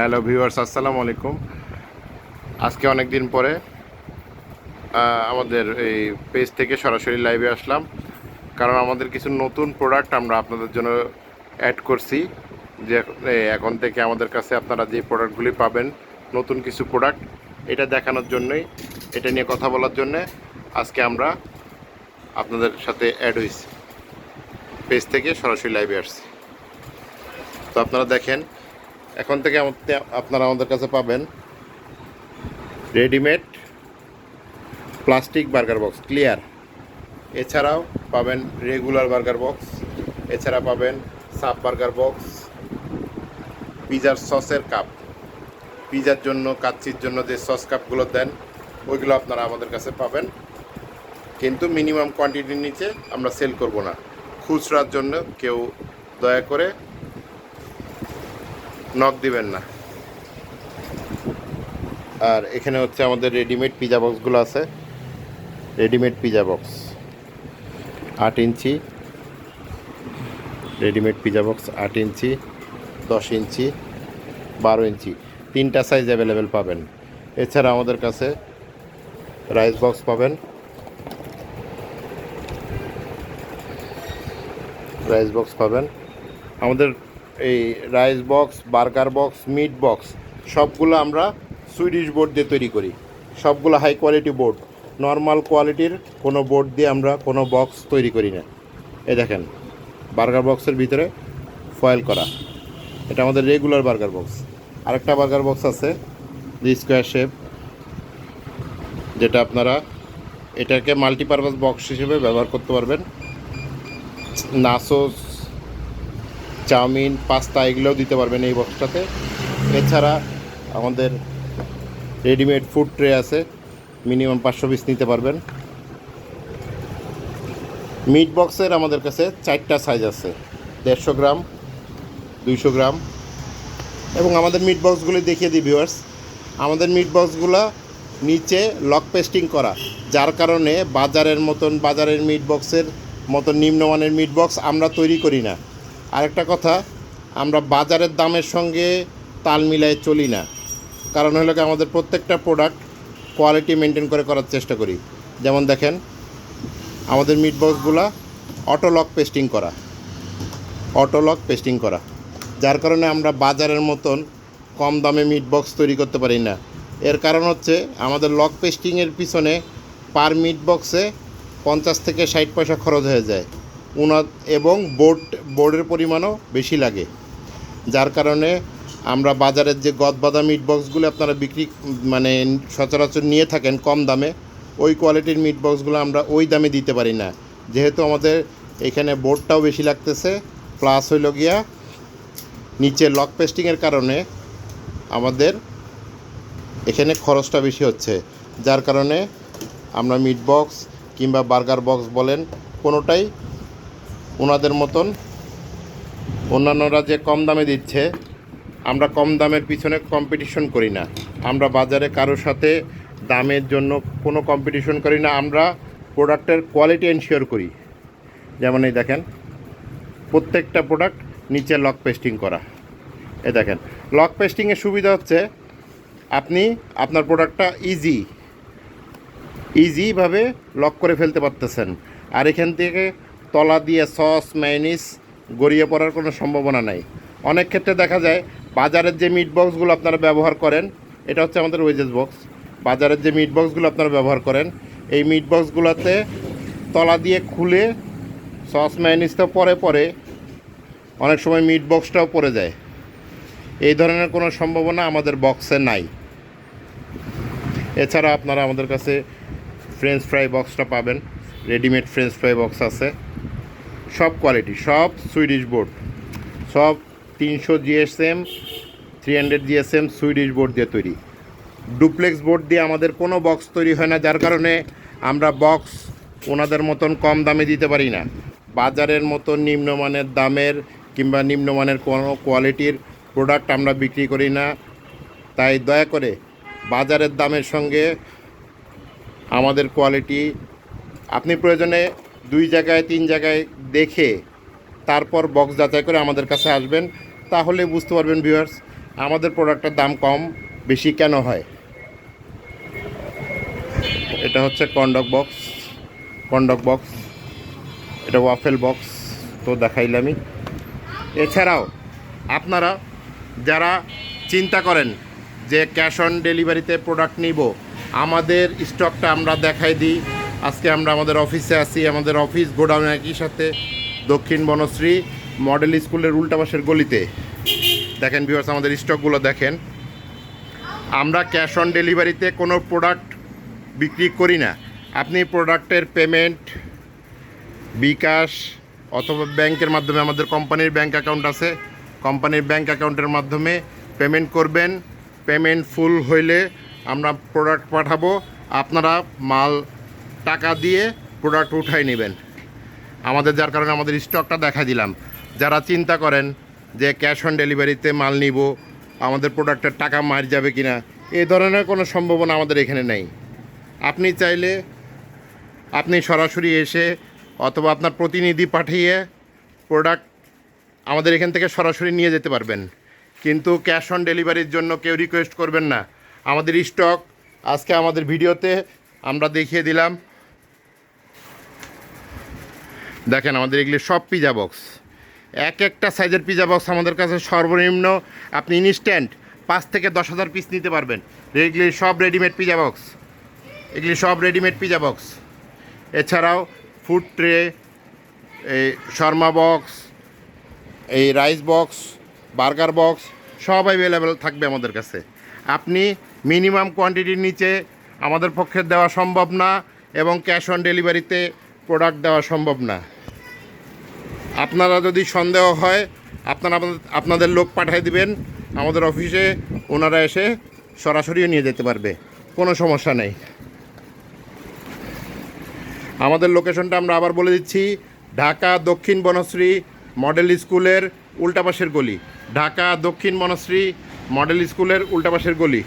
Hello viewers, আসসালামু আলাইকুম। আজকে অনেক দিন পরে আমাদের এই পেজ থেকে সরাসরি লাইভে আসলাম। কারণ আমাদের কিছু নতুন প্রোডাক্ট আমরা আপনাদের জন্য অ্যাড করছি। যে এখন থেকে আমাদের কাছে আপনারা যে প্রোডাক্টগুলি পাবেন, নতুন কিছু প্রোডাক্ট এটা দেখানোর জন্যই, এটা নিয়ে কথা বলার জন্যে আজকে আমরা আপনাদের সাথে অ্যাড হয়েছি। পেজ থেকে সরাসরি লাইভে আসছি। তো আপনারা দেখেন এখন থেকে আপনারা আমাদের কাছে পাবেন readymade plastic burger box, clear. এছাড়াও পাবেন রেগুলার বার্গার বক্স, এছাড়া পাবেন সাব বার্গার বক্স, পিজার সসের কাপ। পিজার জন্য, কাচ্চির জন্য যে সস কাপগুলো দেন, ওইগুলো আপনারা আমাদের কাছে পাবেন। কিন্তু মিনিমাম কোয়ান্টিটির নিচে আমরা সেল করব না। খুচরার জন্য কেউ দয়া করে নক দিবেন না। আর এখানে হচ্ছে আমাদের রেডিমেড পিজা বক্সগুলো আছে। রেডিমেড পিজা বক্স আট ইঞ্চি। রেডিমেড পিজা বক্স আট ইঞ্চি, দশ ইঞ্চি, বারো ইঞ্চি। তিনটা সাইজ অ্যাভেলেবেল পাবেন। এছাড়া আমাদের কাছে রাইস বক্স পাবেন। রাইস বক্স পাবেন। আমাদের এই rice box burger box meat box সবগুলো আমরা সুইডিশ বোর্ড দিয়ে তৈরি করি। সবগুলো হাই কোয়ালিটি বোর্ড নর্মাল কোয়ালিটির কোনো বোর্ড দিয়ে আমরা কোনো বক্স তৈরি করি না। এই দেখেন বার্গার বক্সের ভিতরে ফয়েল করা। এটা আমাদের রেগুলার বার্গার বক্স আরেকটা বার্গার বক্স আছে যে স্কোয়ার শেপ যেটা আপনারা এটাকে মাল্টিপারপাস বক্স হিসেবে ব্যবহার করতে পারবেন। নাসোস চাউমিন, পাস্তা এগুলোও দিতে পারবেন এই বক্সটাতে এছাড়া আমাদের রেডিমেড ফুড ট্রে আছে মিনিমাম পাঁচশো পিস নিতে পারবেন। মিট বক্সের আমাদের কাছে চারটা সাইজ আছে, দেড়শো গ্রাম, দুইশো গ্রাম। এবং আমাদের মিট বক্সগুলি দেখিয়ে দিই ভিউয়ার্স আমাদের মিট বক্সগুলো নিচে লক পেস্টিং করা, যার কারণে বাজারের মতন, বাজারের মিট বক্সের মতন নিম্নমানের মিট বক্স আমরা তৈরি করি না। আরেকটা কথা, আমরা বাজারের দামের সঙ্গে তাল মিলায় চলি না। কারণ হলো কি, আমাদের প্রত্যেকটা প্রোডাক্ট কোয়ালিটি মেনটেন করে করার চেষ্টা করি। যেমন দেখেন, আমাদের মিট বক্সগুলো অটো লক পেস্টিং করা। অটো লক পেস্টিং করা। যার কারণে আমরা বাজারের মতন কম দামে মিট বক্স তৈরি করতে পারি না। এর কারণ হচ্ছে, আমাদের লক পেস্টিংয়ের পিছনে পার মিট বক্সে পঞ্চাশ থেকে ষাট পয়সা খরচ হয়ে যায়। উনা এবং বোর্ড, বোর্ডের পরিমাণও বেশি লাগে। যার কারণে আমরা বাজারের যে গদ গদবাদা মিট বক্সগুলো আপনারা বিক্রি মানে সচরাচর নিয়ে থাকেন কম দামে, ওই কোয়ালিটির মিট বক্সগুলো আমরা ওই দামে দিতে পারি না। যেহেতু আমাদের এখানে বোর্ডটাও বেশি লাগতেছে প্লাস হইল গিয়া নিচে লক পেস্টিংয়ের কারণে আমাদের এখানে খরচটা বেশি হচ্ছে। যার কারণে আমরা মিট বক্স কিংবা বার্গার বক্স বলেন, কোনোটাই ওনাদের মতন অন্যান্যরা যে কম দামে দিচ্ছে, আমরা কম দামের পিছনে কম্পিটিশন করি না। আমরা বাজারে কারোর সাথে দামের জন্য কোনো কম্পিটিশন করি না, আমরা প্রোডাক্টের কোয়ালিটি এনশিওর করি। যেমন এই দেখেন, প্রত্যেকটা প্রোডাক্ট নিচে লক পেস্টিং করা। এ দেখেন লক পেস্টিংয়ের সুবিধা হচ্ছে আপনি আপনার প্রোডাক্টটা ইজি ইজিভাবে লক করে ফেলতে পারতেছেন। আর এখান থেকে তলা দিয়ে সস ম্যানিস গড়িয়ে পড়ার কোনো সম্ভাবনা নাই। অনেক ক্ষেত্রে দেখা যায়, বাজারের যে মিট বক্সগুলো আপনারা ব্যবহার করেন, এটা হচ্ছে আমাদের ওয়েজেস বক্স বাজারের যে মিট বক্সগুলো আপনারা ব্যবহার করেন, এই মিট বক্সগুলোতে তলা দিয়ে খুলে সস ম্যানিসটা পরে পরে অনেক সময় মিট বক্সটাও পড়ে যায়। এই ধরনের কোনো সম্ভাবনা আমাদের বক্সে নাই। এছাড়া আপনারা আমাদের কাছে ফ্রেঞ্চ ফ্রাই বক্সটা পাবেন। রেডিমেড ফ্রেঞ্চ ফ্রাই বক্স আছে। সব কোয়ালিটি, সব সুইডিশ বোর্ড সব তিনশো GSM three hundred GSM Swedish board দিয়ে তৈরি। ডুপ্লেক্স বোর্ড দিয়ে আমাদের কোনো বক্স তৈরি হয় না, যার কারণে আমরা বক্স ওনাদের মতন কম দামে দিতে পারি না। বাজারের মতন নিম্নমানের দামের কিংবা নিম্নমানের কোনো কোয়ালিটির প্রোডাক্ট আমরা বিক্রি করি না। তাই দয়া করে বাজারের দামের সঙ্গে আমাদের কোয়ালিটি আপনি প্রয়োজনে দুই জায়গায়, তিন জায়গায় দেখে তারপর বক্স যাচাই করে আমাদের কাছে আসবেন। তাহলে বুঝতে পারবেন ভিউয়ার্স আমাদের প্রোডাক্টের দাম কম, বেশি কেন হয়? এটা হচ্ছে কন্ডক বক্স কন্ডক বক্স এটা ওয়াফেল বক্স তো দেখাইলামই এছাড়াও, আপনারা যারা চিন্তা করেন যে ক্যাশ অন ডেলিভারিতে প্রোডাক্ট নিব, আমাদের স্টকটা আমরা দেখাই দিই। আজকে আমরা আমাদের অফিসে আছি, আমাদের অফিস গোডাউন একই সাথে দক্ষিণ বনশ্রী মডেল স্কুলের উল্টাপাশের গলিতে। দেখেন ভিউয়ার্স আমাদের স্টকগুলো দেখেন। আমরা ক্যাশ অন ডেলিভারিতে কোনো প্রোডাক্ট বিক্রি করি না। আপনি প্রোডাক্টের পেমেন্ট বিকাশ অথবা ব্যাংকের মাধ্যমে, আমাদের কোম্পানির ব্যাংক অ্যাকাউন্ট আছে কোম্পানির ব্যাংক অ্যাকাউন্টের মাধ্যমে পেমেন্ট করবেন। পেমেন্ট ফুল হইলে আমরা প্রোডাক্ট পাঠাবো। আপনারা মাল টাকা দিয়ে প্রোডাক্ট উঠাই নেবেন। আমাদের যার কারণে আমাদের স্টকটা দেখা দিলাম। যারা চিন্তা করেন যে ক্যাশ অন ডেলিভারিতে মাল নিব, আমাদের প্রোডাক্টের টাকা মার যাবে কি না এ ধরনের কোনো সম্ভাবনা আমাদের এখানে নেই। আপনি চাইলে আপনি সরাসরি এসে অথবা আপনার প্রতিনিধি পাঠিয়ে প্রোডাক্ট আমাদের এখান থেকে সরাসরি নিয়ে যেতে পারবেন। কিন্তু ক্যাশ অন ডেলিভারির জন্য কেউ রিকোয়েস্ট করবেন না। আমাদের স্টক আজকে আমাদের ভিডিওতে আমরা দেখিয়ে দিলাম দেখেন আমাদের এগুলি সব পিজা বক্স এক একটা সাইজের পিজা বক্স আমাদের কাছে সর্বনিম্ন আপনি ইনস্ট্যান্ট পাঁচ থেকে দশ হাজার পিস নিতে পারবেন। এগুলি সব রেডিমেড পিজা বক্স এগুলি সব রেডিমেড পিজা বক্স এছাড়াও ফুড ট্রে এই শর্মা বক্স এই রাইস বক্স বার্গার বক্স সব অ্যাভেলেবেল থাকবে আমাদের কাছে। আপনি মিনিমাম কোয়ান্টিটির নিচে আমাদের পক্ষে দেওয়া সম্ভব না এবং ক্যাশ অন ডেলিভারিতে প্রোডাক্ট দেওয়া সম্ভব না। আপনারা যদি সন্দেহ হয়, আপনারা আপনাদের লোক পাঠিয়ে দিবেন, আমাদের অফিসে ওনারা এসে সরাসরিও নিয়ে যেতে পারবে। কোনো সমস্যা নেই। আমাদের লোকেশনটা আমরা আবার বলে দিচ্ছি, ঢাকা দক্ষিণ বনশ্রী মডেল স্কুলের উল্টাপাশের গলি। ঢাকা দক্ষিণ বনশ্রী মডেল স্কুলের উল্টাপাশের গলি।